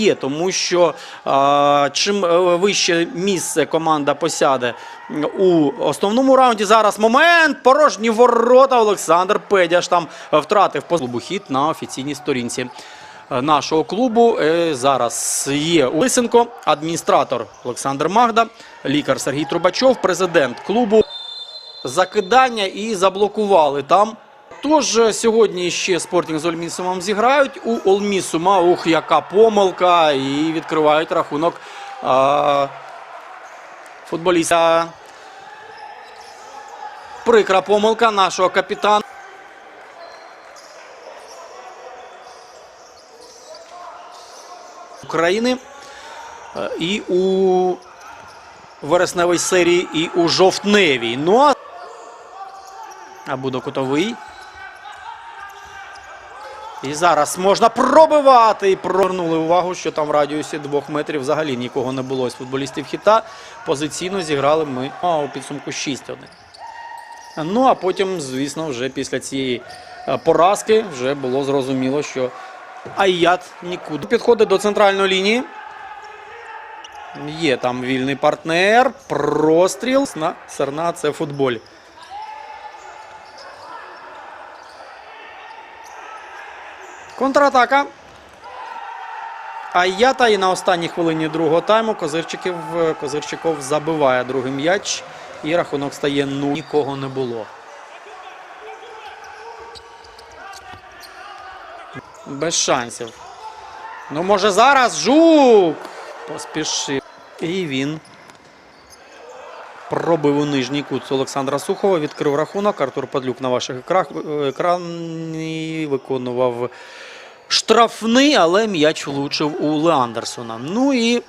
є, тому що а, чим е, вище місце команда посяде у основному раунді. Зараз момент порожні ворота. Олександр Педяш там втратив по хід на офіційній сторінці е, нашого клубу. Е, Зараз є Лисенко, адміністратор Олександр Магда, лікар Сергій Трубачов, президент клубу. Закидання і заблокували там. Тож е, сьогодні ще спортінг з Ольмісумом зіграють. У Олмісума ух, яка помилка, і відкривають рахунок а, футболіста. Прикра помилка нашого капітана. України Е, і у вересневій серії, і у жовтневій. Ну а буде кутовий. І зараз можна пробивати. І провернули увагу, що там в радіусі двох метрів взагалі нікого не було з футболістів хіта. Позиційно зіграли ми а, у підсумку 6-1. Ну а потім, звісно, вже після цієї е, поразки вже було зрозуміло, що Айят нікуди підходить до центральної лінії. Є там вільний партнер. Простріл. На Серна це футболь. Контратака. Айята і на останній хвилині другого тайму Козирчиків, Козирчиков забиває другий м'яч. І рахунок стає 0. Нікого не було. Без шансів. Ну, може, зараз жук поспішив. І він пробив у нижній кут Олександра Сухова. Відкрив рахунок. Артур Падлюк на ваших екрах- екрані виконував штрафний, але м'яч влучив у Леандерсона. Ну і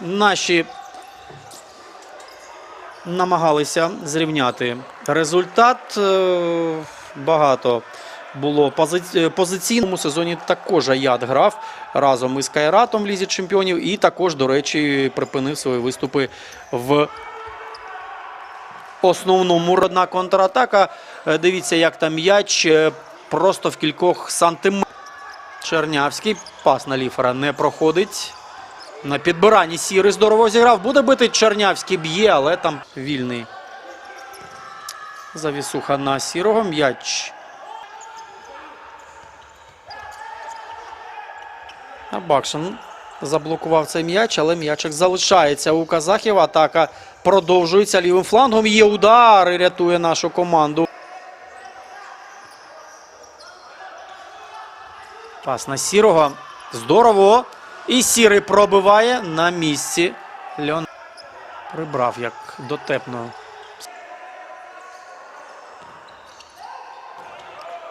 наші намагалися зрівняти результат. Е, Багато було пози- е, позиційному сезоні. Також Аят грав разом із Кайратом в Лізі Чемпіонів. І також, до речі, припинив свої виступи в основному одна контратака. Е, Дивіться, як там м'яч просто в кількох сантиметрах. Чернявський пас на ліфера не проходить. На підбиранні сірий здорово зіграв. Буде бити Чернявський б'є, але там вільний. Завісуха на сірого. М'яч. Бакшин заблокував цей м'яч, але м'ячик залишається у казахів. Атака продовжується лівим флангом. Є удар і рятує нашу команду. Пас на сірого. Здорово. І сірий пробиває на місці. Льон прибрав як дотепно.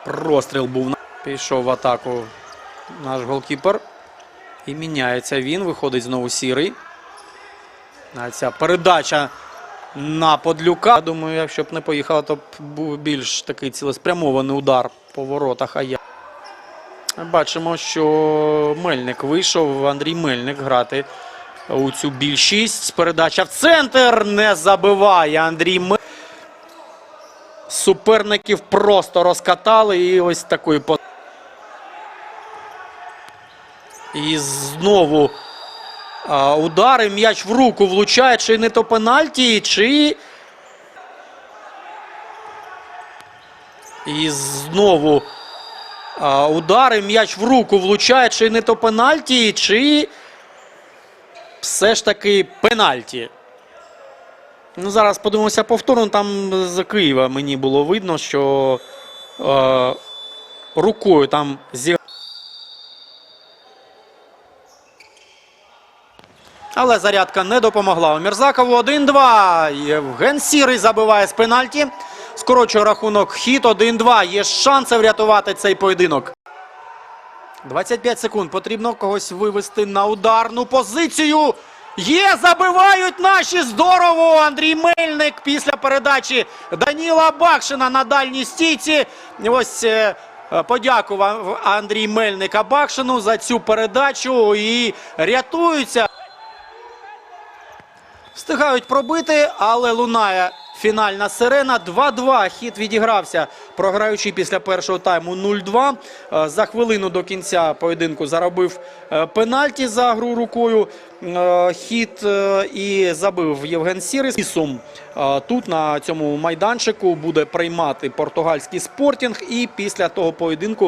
Простріл був. Пішов в атаку наш голкіпер. І міняється він. Виходить знову сірий. А ця передача на Подлюка. Я думаю, якщо б не поїхала, то б був більш такий цілеспрямований удар по воротах. А я. Бачимо, що Мельник вийшов. Андрій Мельник грати у цю більшість. Передача в центр не забиває Андрій Мельник. Суперників просто розкатали і ось такою по. І знову удари. М'яч в руку влучає. Чи не то пенальті, чи. І знову удари. М'яч в руку влучає. Чи не то пенальті, чи все ж таки пенальті. Ну, зараз подивимося повторно. Там з Києва мені було видно, що е, рукою там зіграв. Але зарядка не допомогла у Мірзакову. 1-2. Євген Сірий забиває з пенальті. Скорочує рахунок хід 1-2. Є шанси врятувати цей поєдинок. 25 секунд. Потрібно когось вивести на ударну позицію. Є, забивають наші здорово. Андрій Мельник після передачі Даніла Бакшина на дальній стійці. Ось е, подякував Андрій Мельник Абакшину за цю передачу і рятуються. Встигають пробити, але лунає фінальна сирена. 2-2. Хід відігрався, програючи після першого тайму 0-2. Е, За хвилину до кінця поєдинку заробив е, пенальті за гру рукою. Е, Хід і забив Євген Сірис. Ісум е, тут на цьому майданчику буде приймати португальський спортінг. І після того поєдинку